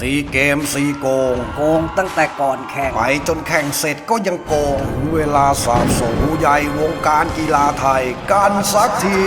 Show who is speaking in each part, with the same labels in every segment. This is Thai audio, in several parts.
Speaker 1: สีเกมสีโกง
Speaker 2: โกงตั้งแต่ก่อนแข่ง
Speaker 1: ไปจนแข่งเสร็จก็ยังโกง ถึงเวลาสาบสูใหญ่วงการกีฬาไทย กันสักที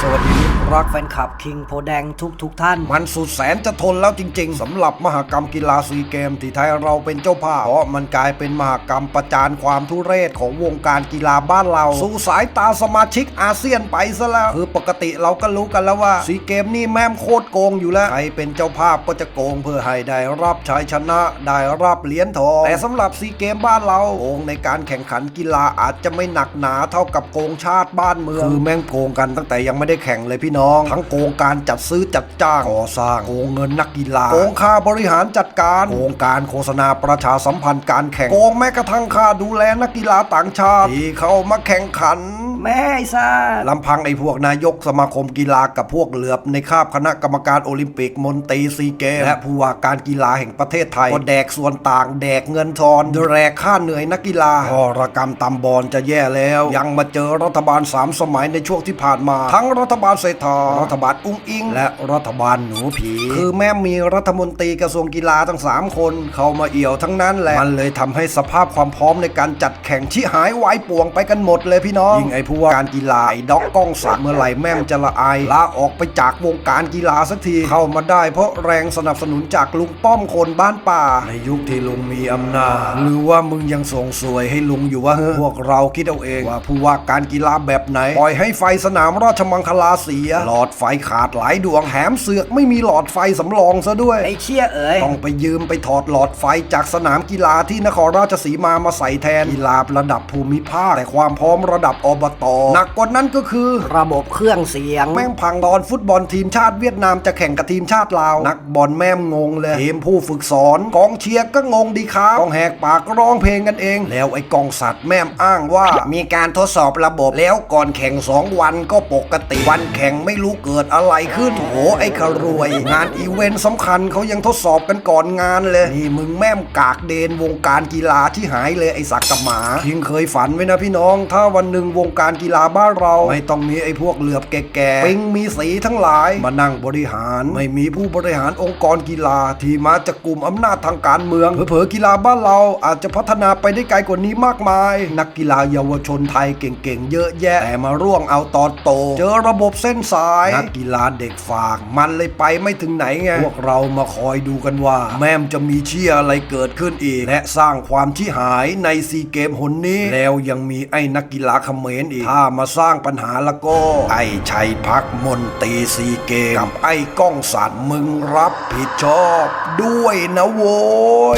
Speaker 2: สวัสดี รักแฟนคลับคิงโพแดงทุกทุกๆท่าน
Speaker 1: มันสุดแสนจะทนแล้วจริง ๆสำหรับมหกรรมกีฬาซีเกมที่ไทยเราเป็นเจ้าภาพเพราะมันกลายเป็นมหกรรมประจานความทุเรศของวงการกีฬาบ้านเรา สู่สายตาสมาชิกอาเซียนไปซะแล้ว คือปกติเราก็รู้กันแล้วว่าซีเกมนี่แม่มโคตรโกงอยู่แล้วใครเป็นเจ้าภาพก็จะโกงเพื่อให้ได้รับชัยชนะ ได้รับเหรียญทองแต่สำหรับซีเกมบ้านเราโกงในการแข่งขันกีฬาอาจจะไม่หนักหนาเท่ากับโกงชาติบ้านเมืองคือแม่งโกงกันตั้งแต่ยังไม่ได้แข่งเลยพี่น้อง ทั้งโกงการจัดซื้อจัดจ้างก่อสร้างโกงเงินนักกีฬาโกงค่าบริหารจัดการโกงการโฆษณาประชาสัมพันธ์การแข่งโกงแม้กระทั่งค่าดูแลนักกีฬาต่างชาติที่เข้ามาแข่งขัน
Speaker 2: แม่ไอ้ซ่า
Speaker 1: ลำพังไอ้พวกนายกสมาคมกีฬากับพวกเหลือบในคาบคณะกรรมการโอลิมปิกมนตรีซีเกมและผู้ว่าการกีฬาแห่งประเทศไทยก็แดกส่วนต่างแดกเงินทอนแดกค่าเหนื่อยนักกีฬาพอรกรรมตำบอลจะแย่แล้ว ยังมาเจอรัฐบาลสามสมัยในช่วงที่ผ่านมา ทั้งรัฐบาลเศรษฐารัฐบาลอุ้งอิง และรัฐบาลหนูผี คือแม้มีรัฐมนตรีกระทรวงกีฬาทั้งสามคน เข้ามาเอี่ยวทั้งนั้นแหละมันเลยทำให้สภาพความพร้อมในการจัดแข่งที่หายวายป่วงไปกันหมดเลยพี่น้องยิ่งไอ้ผู้ว่าการกีฬาไอ้ด็อกก้องศักดิ์เมื่อไหร่แม่มจะละอายลาออกไปจากวงการกีฬาสักทีเข้ามาได้เพราะแรงสนับสนุนจากลุงป้อมคนบ้านป่า ในยุคที่ลุงมีอำนาจ หรือว่ามึงยังส่งสวยให้ลุงอยู่วะเฮ้พวกเราคิดเอาเองว่าผู้ว่าการกีฬาแบบไหน ปล่อยให้ไฟสนามราชมังคลาเสีย หลอดไฟขาดหลายดวงแถมเสือกไม่มีหลอดไฟสำรองซะด้วย
Speaker 2: ไอ้เชี่ยเอ๋ย
Speaker 1: ต้องไปยืมไปถอดหลอดไฟจากสนามกีฬาที่นครราชสีมามาใส่แทนกีฬาระดับภูมิภาคแต่ความพร้อมระดับอบตหนักกว่านั้นก็คือ
Speaker 2: ระบบเครื่องเสียง
Speaker 1: แม่งพังตอนฟุตบอลทีมชาติเวียดนามจะแข่งกับทีมชาติลาว นักบอลแม่มงงเลยทีมผู้ฝึกสอนกองเชียร์ก็งงดีครับต้องแหกปากร้องเพลงกันเอง แล้วไอ้กองสัตว์แม่มอ้างว่า มีการทดสอบระบบแล้วก่อนแข่ง 2 วันก็ปกติวันแข่งไม่รู้เกิดอะไรขึ้นโหไอ้ขรวย งานอีเวนต์สำคัญเขายังทดสอบกันก่อนงานเลยนี่มึงแม่มกากเดนวงการกีฬาที่หายเลยไอ้สักกะหมาทิงเคยฝันไว้นะพี่น้อง ถ้าวันหนึ่งวงการการกีฬาบ้านเรา ไม่ต้องมีไอ้พวกเหลือบแก่ๆปิงมีสีทั้งหลาย มานั่งบริหาร ไม่มีผู้บริหารองค์กรกีฬาที่มาจากกลุ่มอำนาจทางการเมือง เผลอๆกีฬาบ้านเราอาจจะพัฒนาไปได้ไกลกว่านี้มากมาย นักกีฬาเยาวชนไทยเก่งๆ เยอะแยะแต่มาร่วงเอาตอนโต เจอระบบเส้นสาย นักกีฬาเด็กฝาก มันเลยไปไม่ถึงไหนไงพวกเรามาคอยดูกันว่า แม่มจะมีเชี่ยอะไรเกิดขึ้นอีก และสร้างความที่หายในซีเกมหนนี้ แล้วยังมีไอ้นักกีฬาเขมรอีกถ้ามาสร้างปัญหาแล้วก็ ไอ้ชัยพักมนตรีซีเกมกับไอ้ก้องสัตว์มึงรับผิดชอบด้วยนะโว้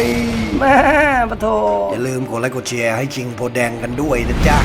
Speaker 1: ย
Speaker 2: แม่ปะโท
Speaker 1: อย่าลืมกดไลค์กดแชร์ให้คิงโพแดงกันด้วยนะจ๊ะ